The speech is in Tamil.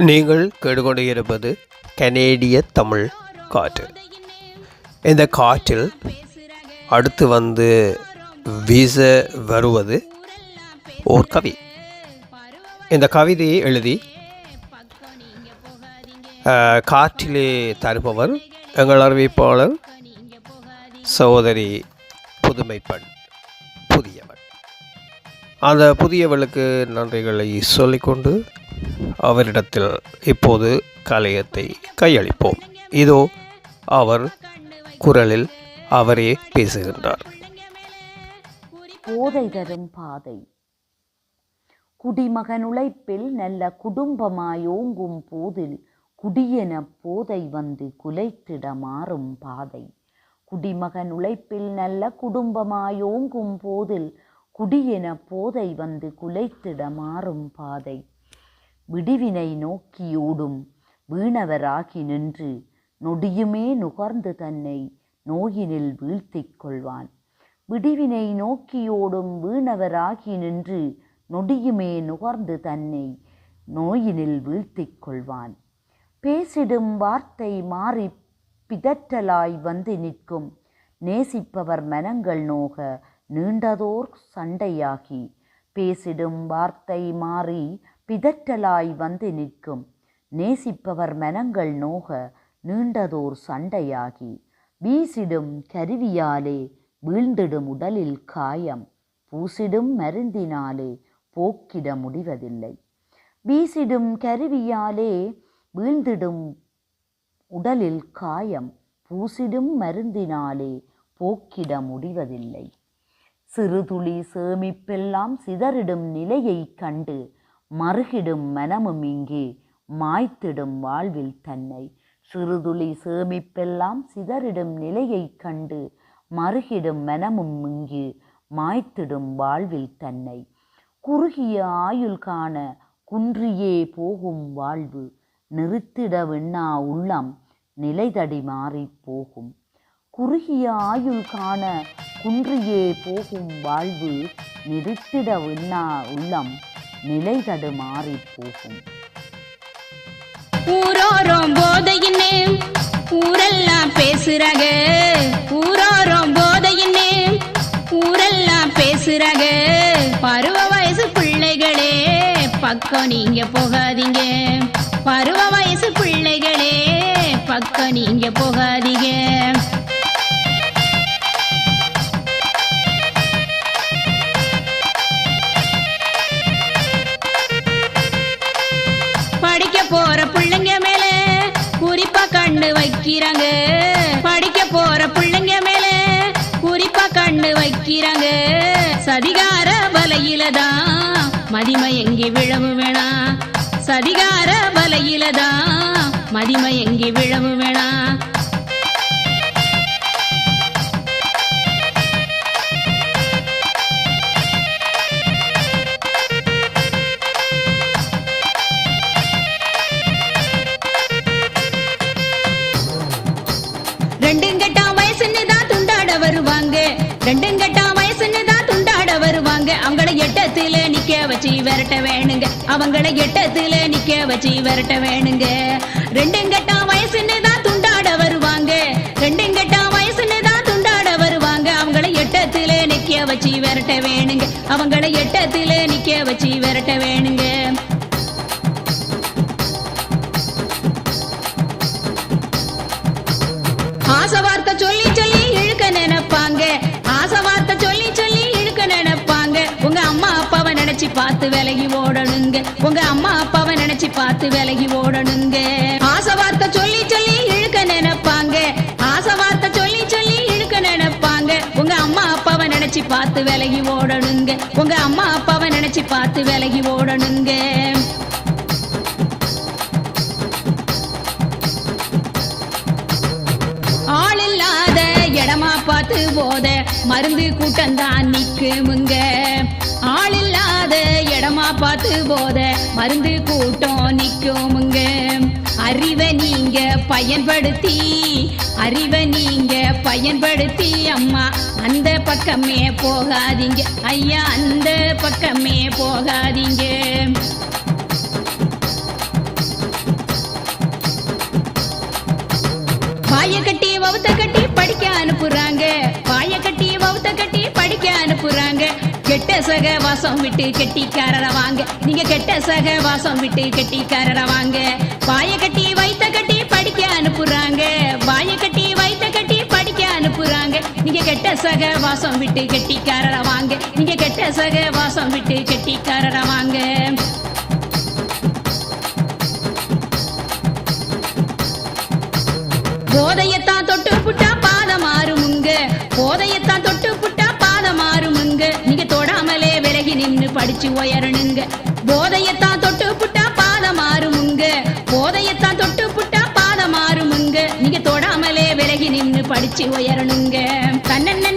நீங்கள் கேட்டுக்கொண்டு கனேடிய தமிழ் காற்று. இந்த காற்றில் அடுத்து வந்து வீச வருவது ஓர் கவி. இந்த கவிதையை எழுதி காற்றிலே தருபவர் எங்கள் அறிவிப்பாளர் சகோதரி புதுமைப்பெண் புதியவள். அந்த புதியவளுக்கு நன்றிகளை சொல்லிக்கொண்டு அவரிடத்தில் இப்போது கலையத்தை கையளிப்போம். இதோ அவர் குரலில் அவரே பேசுகின்றார். போதை தரும் பாதை. குடிமகன் உழைப்பில் நல்ல குடும்பமாயோங்கும் போதில் குடியென போதை வந்து குலைத்திட மாறும் பாதை. குடிமகன் உழைப்பில் நல்ல குடும்பமாயோங்கும் போதில் குடியென போதை வந்து குலைத்திட மாறும் பாதை. விடிவினை நோக்கியோடும் வீணவராகி நின்று நொடியுமே நுகர்ந்து தன்னை நோயினில் வீழ்த்திக் கொள்வான். விடிவினை நோக்கியோடும் வீணவராகி நின்று நொடியுமே நுகர்ந்து தன்னை நோயினில் வீழ்த்திக் கொள்வான். பேசிடும் வார்த்தை மாறி பிதற்றலாய் வந்து நிற்கும். நேசிப்பவர் மனங்கள் நோக நீண்டதோர் சண்டையாகி. பேசிடும் வார்த்தை மாறி பிதற்றலாய் வந்து நிற்கும். நேசிப்பவர் மனங்கள் நோக நீண்டதோர் சண்டையாகி. வீசிடும் கருவியாலே வீழ்ந்திடும் உடலில் காயம். பூசிடும் மருந்தினாலே போக்கிட முடிவதில்லை. வீசிடும் கருவியாலே வீழ்ந்திடும் உடலில் காயம். பூசிடும் மருந்தினாலே போக்கிட முடிவதில்லை. சிறுதுளி சேமிப்பெல்லாம் சிதறிடும் நிலையைக் கண்டு மறுகிடும் மனமும் இங்கே மாய்த்திடும் வாழ்வில் தன்னை. சிறுதுளி சேமிப்பெல்லாம் சிதறிடும் நிலையைக் கண்டு மறுகிடும் மனமும் இங்கு மாய்த்திடும் வாழ்வில் தன்னை. குறுகிய ஆயுள் காண குன்றியே போகும் வாழ்வு நிறுத்திட விண்ணா உள்ளம் நிலைதடி மாறிப் போகும். குறுகிய ஆயுள் காண குன்றியே போகும் வாழ்வு நிறுத்திட விண்ணா உள்ளம் நிலை தடுமாறி போகும். ஊரோரம் போதையின்னு ஊரெல்லாம் பேசுறாங்க ஊரோரம் போதையின்னு ஊரெல்லாம் பேசுறாங்க பருவ வயசு பிள்ளைகளே பக்கம் நீங்க போகாதீங்க. பருவ வயசு பிள்ளைகளே பக்கம் நீங்க போகாதீங்க. போற பிள்ளைங்க மேல குறிப்பா கண்ணு வைக்கிறாங்க. படிக்க போற பிள்ளைங்க மேல குறிப்பா கண்ணு வைக்கிறாங்க. சதிகார வலையில தான் மதிமை எங்கே விழவு வேணாம் சதிகார வலையில தான் மதிமை எங்கே விழவு வேணாம் விரட்ட வேணுங்க. அவங்கள எட்டத்துல நிக்க வச்சு விரட்ட வேணுங்க. ரெண்டுங்கட்டா கெட்டாம் வயசுன்னு தான் துண்டாட வருவாங்க. ரெண்டுங்கட்டா வயசுன்னு தான் துண்டாட வருவாங்க. அவங்கள எட்டத்துல நிக்க வச்சு விரட்ட வேணுங்க. அவங்கள எட்டத்துல நிக்க வச்சு விரட்ட வேணுங்க. பார்த்து விலகி ஓடணுங்க. உங்க அம்மா அப்பாவை நினைச்சு பார்த்து விலகி ஓடணுங்க. ஆசை வார்த்தை சொல்லி சொல்லி இழுக்க நினைப்பாங்க. ஆசை வார்த்தை சொல்லி சொல்லி இழுக்க நினைப்பாங்க. உங்க அம்மா அப்பாவை நினைச்சு பார்த்து விலகி ஓடணுங்க. உங்க அம்மா அப்பாவை நினைச்சு பார்த்து விலகி ஓடணுங்க. போத மருந்து கூட்டம்தான் நிக்குமுங்க ஆள் இல்லாத இடமா பார்த்து போத மருந்து கூட்டம் நிக்குமுங்க அறிவை நீங்க பயன்படுத்தி அறிவை நீங்க பயன்படுத்தி அம்மா அந்த பக்கமே போகாதீங்க. ஐயா அந்த பக்கமே போகாதீங்க. வாங்க. கெட்ட சக வாசம் விட்டு கெட்டிக்காரர வாங்க. நீங்க கெட்ட சக வாசம் விட்டு கெட்டிக்காரர வாங்க. வாய கட்டி வைத்த கட்டி படிக்க அனுப்புறாங்க. வாய கட்டி வைத்த கட்டி படிக்க அனுப்புறாங்க. நீங்க கெட்ட சக வாசம் விட்டு கெட்டிக்காரர வாங்க. நீங்க கெட்ட சக வாசம் விட்டு கெட்டிக்காரர வாங்க. போதையத்தான் படிச்சு உயரணுங்க. போதையத்தான் தொட்டு புட்டா பாதம் மாறுமுங்க. போதையத்தான் தொட்டு புட்டா பாதம் மாறுமுங்க. நீங்க தொடாமலே விலகி நின்னு படிச்சு உயரணுங்க. தன்னென்ன